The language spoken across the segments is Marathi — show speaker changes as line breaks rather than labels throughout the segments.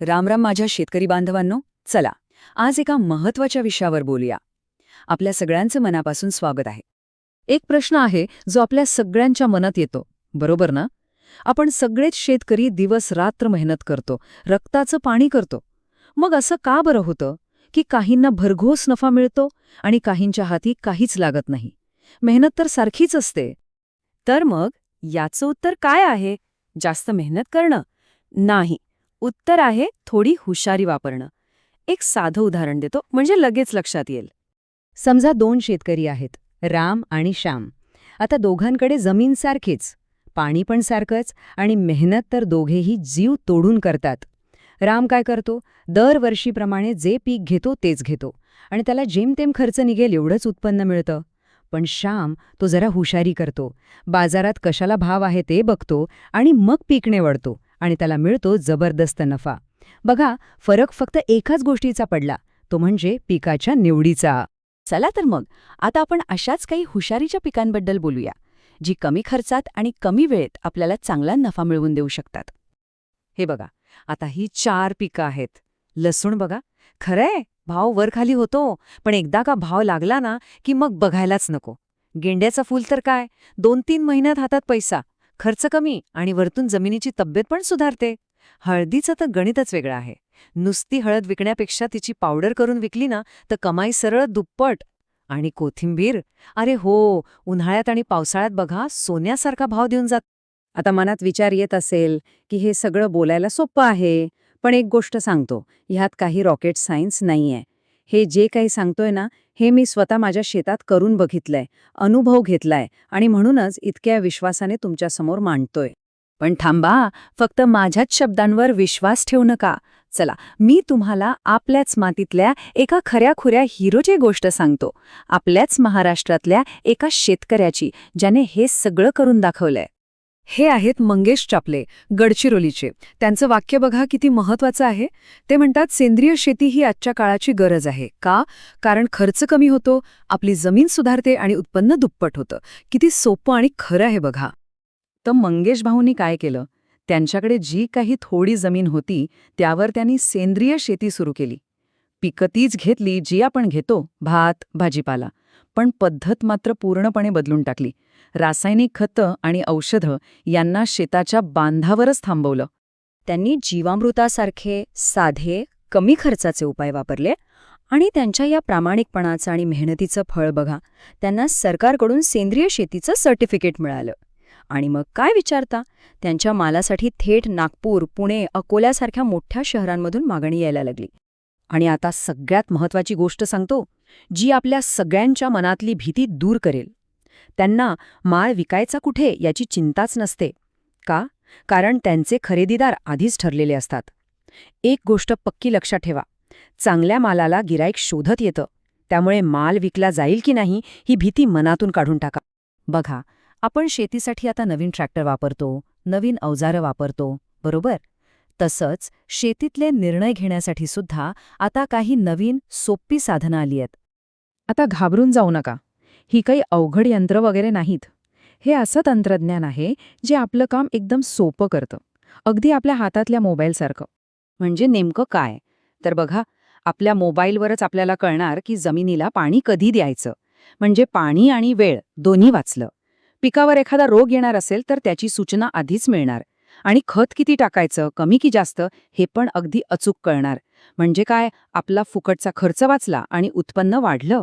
रामराम माझ्या शेतकरी बांधवांनो चला आज एका महत्त्वाच्या विषयावर बोलूया. आपल्या सगळ्यांचं मनापासून स्वागत आहे.
एक प्रश्न आहे जो आपल्या सगळ्यांच्या मनात येतो बरोबर ना? आपण सगळेच शेतकरी दिवस रात्र मेहनत करतो रक्ताचं पाणी करतो. मग असं का बरं होतं? की काहींना भरघोस नफा मिळतो आणि काहींच्या हाती काहीच लागत नाही. मेहनत तर सारखीच असते.
तर मग याचं उत्तर काय आहे? जास्त मेहनत करणं? नाही. उत्तर आहे थोडी हुशारी वापरणं. एक साधं उदाहरण देतो म्हणजे लगेच लक्षात येईल. समजा दोन शेतकरी आहेत राम आणि श्याम. आता दोघांकडे जमीन सारखीच पाणी पण सारखंच आणि मेहनत तर दोघेही जीव तोडून करतात. राम काय करतो? दरवर्षीप्रमाणे जे पीक घेतो तेच घेतो आणि त्याला जेमतेम खर्च निघेल एवढंच उत्पन्न मिळतं. पण श्याम तो जरा हुशारी करतो. बाजारात कशाला भाव आहे ते बघतो आणि मग पीक निवडतो आणि त्याला मिळतो जबरदस्त नफा. बघा फरक फक्त एकाच गोष्टीचा पडला तो म्हणजे पिकाच्या निवडीचा. चला तर मग आता आपण अशाच काही हुशारीच्या पिकांबद्दल बोलूया जी कमी खर्चात आणि कमी वेळेत आपल्याला चांगला नफा मिळवून देऊ शकतात. हे बघा आता ही चार पिकं आहेत. लसूण बघा. खरंय भाव वर खाली होतो पण एकदा का भाव लागला ना की मग बघायलाच नको. गेंड्याचं फूल तर काय? दोन तीन महिन्यात हातात पैसा. खर्च कमी आणि वरतून जमिनीची तब्येत पण सुधारते. हळदीचं तर गणितच वेगळं आहे. नुसती हळद विकण्यापेक्षा तिची पावडर करून विकली ना तर कमाई सरळ दुप्पट. आणि कोथिंबीर? अरे हो उन्हाळ्यात आणि पावसाळ्यात बघा सोन्यासारखा भाव देऊन जात. आता मनात विचार येत असेल की हे सगळं बोलायला सोपं आहे. पण एक गोष्ट सांगतो ह्यात काही रॉकेट सायन्स नाहीये. हे जे काही सांगतोय ना हे मी स्वतः माझ्या शेतात करून बघितलंय अनुभव घेतलाय आणि म्हणूनच इतक्या विश्वासाने तुमच्यासमोर मांडतोय. पण थांबा फक्त माझ्याच शब्दांवर विश्वास ठेवू नका. चला मी तुम्हाला आपल्याच मातीतल्या एका खऱ्याखुऱ्या हिरोची गोष्ट सांगतो. आपल्याच महाराष्ट्रातल्या एका शेतकऱ्याची ज्याने हे सगळं करून दाखवलंय.
हे आहेत मंगेश चापले गडचिरोलीचे. त्यांचं वाक्य बघा किती महत्वाचं आहे. ते म्हणतात सेंद्रिय शेती ही आजच्या काळाची गरज आहे. का? कारण खर्च कमी होतो आपली जमीन सुधारते आणि उत्पन्न दुप्पट होतं. किती सोपं आणि खरं आहे बघा.
तर मंगेश भाऊंनी काय केलं? त्यांच्याकडे जी काही थोडी जमीन होती त्यावर त्यांनी सेंद्रिय शेती सुरू केली. पिकं तीच घेतली जी आपण घेतो भात भाजीपाला. पण पद्धत मात्र पूर्णपणे बदलून टाकली. रासायनिक खतं आणि औषधं यांना शेताच्या बांधावरच थांबवलं. त्यांनी जीवामृतासारखे साधे कमी खर्चाचे उपाय वापरले आणि त्यांच्या या प्रामाणिकपणाचं आणि मेहनतीचं फळ बघा त्यांना सरकारकडून सेंद्रिय शेतीचं सर्टिफिकेट मिळालं. आणि मग काय विचारता? त्यांच्या मालासाठी थेट नागपूर पुणे अकोल्यासारख्या मोठ्या शहरांमधून मागणी यायला लागली. आणि आता सगळ्यात महत्वाची गोष्ट सांगतो जी आपल्या सगळ्यांच्या मनातली भीती दूर करेल. त्यांना माळ विकायचा कुठे याची चिंताच नसते. का? कारण त्यांचे खरेदीदार आधीच ठरलेले असतात. एक गोष्ट पक्की लक्षात ठेवा. चांगल्या मालाला गिराईक शोधत येतं. त्यामुळे माल विकला जाईल की नाही ही भीती मनातून काढून टाका. बघा आपण शेतीसाठी आता नवीन ट्रॅक्टर वापरतो नवीन अवजारं वापरतो बरोबर? तसंच शेतीतले निर्णय घेण्यासाठी सुद्धा आता काही नवीन सोपी साधनं आली आहेत. आता घाबरून जाऊ नका. ही काही अवघड यंत्र वगैरे नाहीत. हे असं तंत्रज्ञान आहे जे आपलं काम एकदम सोपं करतं. अगदी आपल्या हातातल्या मोबाईलसारखं. म्हणजे नेमकं काय? तर बघा आपल्या मोबाईलवरच आपल्याला कळणार की जमिनीला पाणी कधी द्यायचं. म्हणजे पाणी आणि वेळ दोन्ही वाचलं. पिकावर एखादा रोग येणार असेल तर त्याची सूचना आधीच मिळणार. आणि खत किती टाकायचं कमी की जास्त हे पण अगदी अचूक कळणार. म्हणजे काय? आपला फुकटचा खर्च वाचला आणि उत्पन्न वाढलं.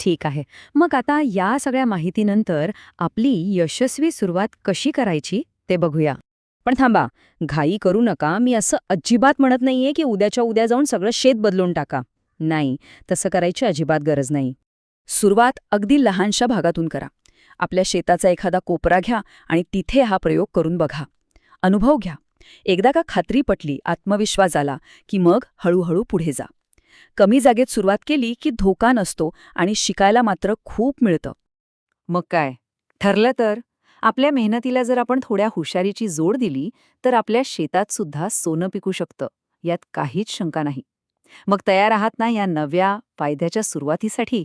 ठीक आहे. मग आता या सगळ्या माहितीनंतर आपली यशस्वी सुरुवात कशी करायची ते बघूया. पण थांबा घाई करू नका. मी असं अजिबात म्हणत नाहीये की उद्याच्या उद्या जाऊन सगळं शेत बदलून टाका. नाही तसं करायची अजिबात गरज नाही. सुरुवात अगदी लहानशा भागातून करा. आपल्या शेताचा एखादा कोपरा घ्या आणि तिथे हा प्रयोग करून बघा. अनुभव घ्या. एकदा का खात्री पटली आत्मविश्वास आला की मग हळूहळू पुढे जा. कमी जागेत सुरुवात केली की धोका नसतो आणि शिकायला मात्र खूप मिळतं. मग काय? ठरलं तर? आपल्या मेहनतीला जर आपण थोड्या हुशारीची जोड दिली तर आपल्या शेतात सुद्धा सोनं पिकू शकतं यात काहीच शंका नाही. मग तयार आहात ना या नव्या फायद्याच्या सुरुवातीसाठी?